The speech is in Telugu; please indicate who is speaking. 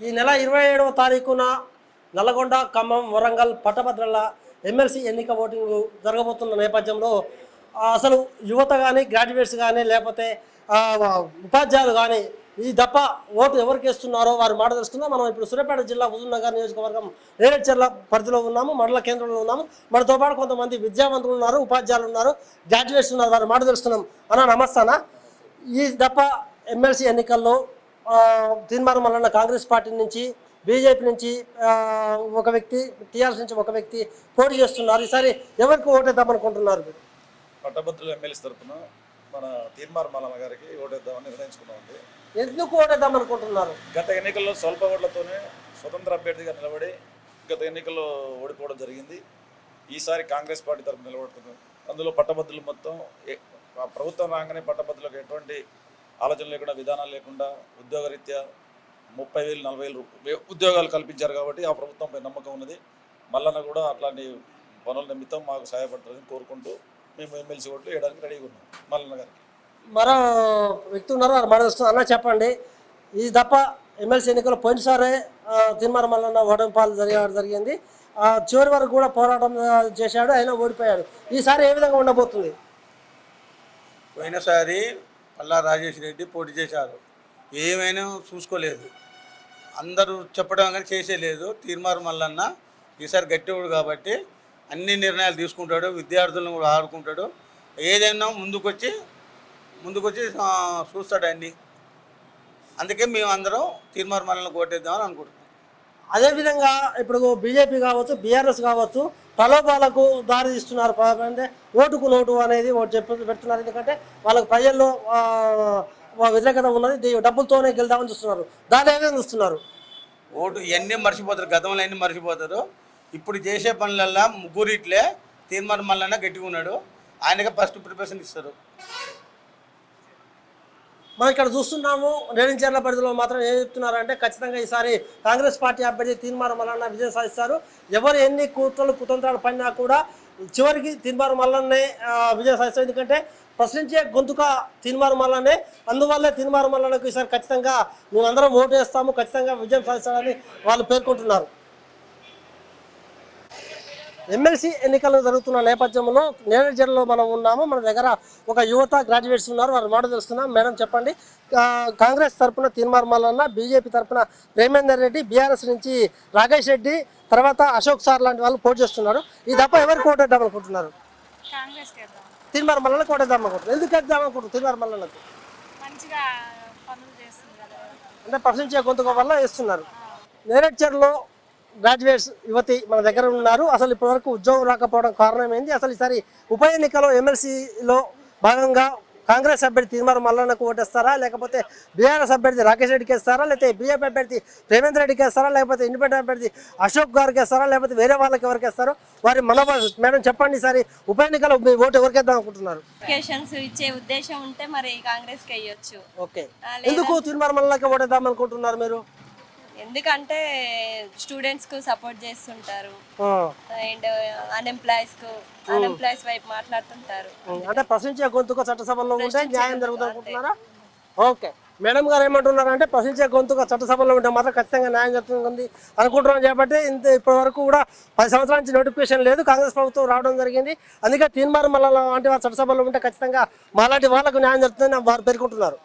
Speaker 1: ఈ నెల ఇరవై ఏడవ తారీఖున నల్గొండ ఖమ్మం వరంగల్ పట్టభద్రల ఎమ్మెల్సీ ఎన్నిక ఓటింగ్ జరగబోతున్న నేపథ్యంలో అసలు యువత కానీ గ్రాడ్యుయేట్స్ కానీ లేకపోతే ఉపాధ్యాయులు కానీ ఈ దప్ప ఓటు ఎవరికి వేస్తున్నారో వారు మాట తెలుసుకుందాం. మనం ఇప్పుడు సూర్యాపేట జిల్లా హుజూర్నగర్ నియోజకవర్గం నేరేడ్చర్ల పరిధిలో ఉన్నాము మండల కేంద్రంలో ఉన్నాము. మనతో పాటు కొంతమంది విద్యావంతులు ఉన్నారు ఉపాధ్యాయులు ఉన్నారు గ్రాడ్యుయేట్స్ ఉన్నారు వారు మాట తెలుసుకున్నాం అన్న నమస్తానా ఈ దప్ప ఎమ్మెల్సీ ఎన్నికల్లో తీర్మానం వలన కాంగ్రెస్ పార్టీ నుంచి బీజేపీ నుంచి ఒక వ్యక్తి టీఆర్ఎస్ నుంచి ఒక వ్యక్తి పోటీ చేస్తున్నారు. ఈసారి ఎవరికి ఓటేద్దాం అనుకుంటున్నారు మీరు?
Speaker 2: పట్టభద్రుల ఎమ్మెల్యేస్ తరఫున మన తీర్మార్ మల్లన్న గారికి ఓటేద్దామని నిర్ణయించుకున్నామండి
Speaker 1: ఎందుకు ఓటేద్దాం అనుకుంటున్నారు?
Speaker 2: గత ఎన్నికల్లో స్వల్ప ఓట్లతోనే స్వతంత్ర అభ్యర్థిగా నిలబడి గత ఎన్నికల్లో ఓడిపోవడం జరిగింది. ఈసారి కాంగ్రెస్ పార్టీ తరఫున నిలబడుతున్నాం అందులో పట్టభద్రులు మొత్తం ప్రభుత్వం రాగానే పట్టభద్రులకు ఎటువంటి ఆలోచన లేకుండా విధానాలు లేకుండా ఉద్యోగరీత్యా ముప్పై వేలు నలభై వేలు ఉద్యోగాలు కల్పించారు కాబట్టి ఆ ప్రభుత్వంపై నమ్మకం ఉన్నది. మల్లన్న కూడా అట్లాంటి పనుల నిమిత్తం మాకు సహాయపడుతుందని కోరుకుంటూ మేము ఎమ్మెల్సీ ఓట్లు వేయడానికి రెడీగా ఉన్నాం. మల్లన్న గారికి.
Speaker 1: మరో వ్యక్తి ఉన్నారు? తెలుస్తున్నారు అన్న చెప్పండి. ఈ దప్ప ఎమ్మెల్సీ ఎన్నికల్లో పోయినసారే తీర్మానం వలన ఓటమి పాలు జరిగే జరిగింది. ఆ, చివరి వరకు కూడా పోరాటం చేశాడు అయినా ఓడిపోయాడు. ఈసారి ఏ విధంగా ఉండబోతుంది?
Speaker 3: పోయినసారి పల్లా రాజేష్ రెడ్డి పోటీ చేశారు. ఏమైనా చూసుకోలేదు. అందరూ చెప్పడం కానీ చేసేలేదు. తీర్మారు మల్లన్న ఈసారి గట్టివాడు కాబట్టి అన్ని నిర్ణయాలు తీసుకుంటాడు. విద్యార్థులను కూడా ఆడుకుంటాడు ఏదైనా ముందుకొచ్చి ముందుకొచ్చి చూస్తాడు అన్ని. అందుకే మేము అందరం తీర్మారు మల్లన్న కోటేద్దామని అనుకుంటున్నాం.
Speaker 1: అదేవిధంగా ఇప్పుడు బీజేపీ కావచ్చు బీఆర్ఎస్ కావచ్చు ప్రలోభాలకు దారి తీస్తున్నారు అంటే ఓటుకు నోటు అనేది ఒకటి చెప్పి పెడుతున్నారు. ఎందుకంటే వాళ్ళకి ప్రజల్లో వ్యతిరేకత ఉన్నది. డబ్బులతోనే గెలుదామని చూస్తున్నారు. దాని ఏ చూస్తున్నారు.
Speaker 3: ఓటు ఇవన్నీ మర్చిపోతారు? గతంలో అన్నీ మర్చిపోతారు? ఇప్పుడు చేసే పనులల్లా ముగ్గురిట్లే తీర్మానం మళ్ళీ గట్టిగా ఉన్నాడు. ఆయనగా ఫస్ట్ ప్రిపరేషన్ ఇస్తారు.
Speaker 1: మనం ఇక్కడ చూస్తున్నాము రేణించర్ల పరిధిలో మాత్రం ఏం చెప్తున్నారంటే ఖచ్చితంగా ఈసారి కాంగ్రెస్ పార్టీ అభ్యర్థి తీర్మారం మల్లన్న విజయం సాధిస్తారు. ఎవరు ఎన్ని కూతురు కుతంత్రాలు పడినా కూడా చివరికి తీర్మానం మల్లన్నే విజయం సాధిస్తారు. ఎందుకంటే ప్రశ్నించే గొంతుక తీర్మానం మల్లనే అందువల్లే తీర్మానం మల్లన్నకు ఈసారి ఖచ్చితంగా మేమందరం ఓటు వేస్తాము ఖచ్చితంగా విజయం సాధిస్తారని వాళ్ళు పేర్కొంటున్నారు. ఎమ్మెల్సీ ఎన్నికలు జరుగుతున్న నేపథ్యంలో నేరేడు జిల్లాలో మనం ఉన్నాము. మన దగ్గర ఒక యువత గ్రాడ్యుయేట్స్ ఉన్నారు. వారి మాట తెలుస్తున్నాం మేడం చెప్పండి. కాంగ్రెస్ తరపున తీర్మార్ మల్లన్న బీజేపీ తరపున ప్రేమేందర్ రెడ్డి బీఆర్ఎస్ నుంచి రాకేష్ రెడ్డి తర్వాత అశోక్ సార్ లాంటి వాళ్ళు పోటీ చేస్తున్నారు. ఈ తప్ప ఎవరికి ఓటేద్దాం అనుకుంటున్నారు? తీర్మార్ మల్లన్నకు ఓటేద్దాం అనుకుంటున్నారు. ఎందుకు వేద్దాం అనుకుంటున్నారు తీర్మార్ మల్లన్నకు? అంటే ప్రశ్నించే గొంతుక వల్ల వేస్తున్నారు. నేరేడ్చర్లో గ్రాడ్యుయేట్స్ యువతి మన దగ్గర ఉన్నారు. అసలు ఇప్పటివరకు ఉద్యోగం రాకపోవడం కారణం ఏంది అసలు ఈసారి ఉప ఎన్నికలో ఎమ్మెల్సీలో భాగంగా కాంగ్రెస్ అభ్యర్థి తీర్మానం మల్లన్నకు ఓటేస్తారా? లేకపోతే బీఆర్ఎస్ అభ్యర్థి రాకేష్ రెడ్డికి వేస్తారా? లేకపోతే బీజేపీ అభ్యర్థి రేవంత్ రెడ్డికి వేస్తారా? లేకపోతే ఇండిపెండెంట్ అభ్యర్థి అశోక్ గారికి వేస్తారా? లేకపోతే వేరే వాళ్ళకి ఎవరికి వేస్తారో వారి మనోభావం మేడం చెప్పండి ఈసారి ఉప ఎన్నికలో మీ ఓటు ఎవరికి వేద్దాం అనుకుంటున్నారు?
Speaker 4: ఇచ్చే ఉద్దేశం ఉంటే మరి వేయొచ్చు.
Speaker 1: ఓకే. ఎందుకు తీర్మానం మల్లన్నకి ఓటేద్దాం అనుకుంటున్నారు మీరు?
Speaker 4: ఎందుకంటే స్టూడెంట్స్కు సపోర్ట్ చేస్తుంటారు. అండ్ అన్ఎంప్లాయీస్కు అన్ఎంప్లాయీస్ వైపు మాట్లాడుతుంటారు.
Speaker 1: అంటే ప్రశ్నించే గొంతుక చట్టసభలో ఉంటే న్యాయం జరుగుతుంది అనుకుంటున్నారా ఓకే. మేడం గారు ఏమంటున్నారు అంటే ప్రశ్నించే గొంతుక చట్టసభలో ఉంటే మాత్రం ఖచ్చితంగా న్యాయం జరుగుతుంది అనుకుంటున్నాం కాబట్టి ఇంత ఇప్పటి వరకు కూడా పది సంవత్సరాల నుంచి నోటిఫికేషన్ లేదు. కాంగ్రెస్ ప్రభుత్వం రావడం జరిగింది. అందుకే తీర్మానం మళ్ళా లాంటి వారు చట్టసభలో ఉంటే ఖచ్చితంగా మాలాంటి వాళ్ళకు న్యాయం జరుగుతుందని వారు పేర్కొంటున్నారు.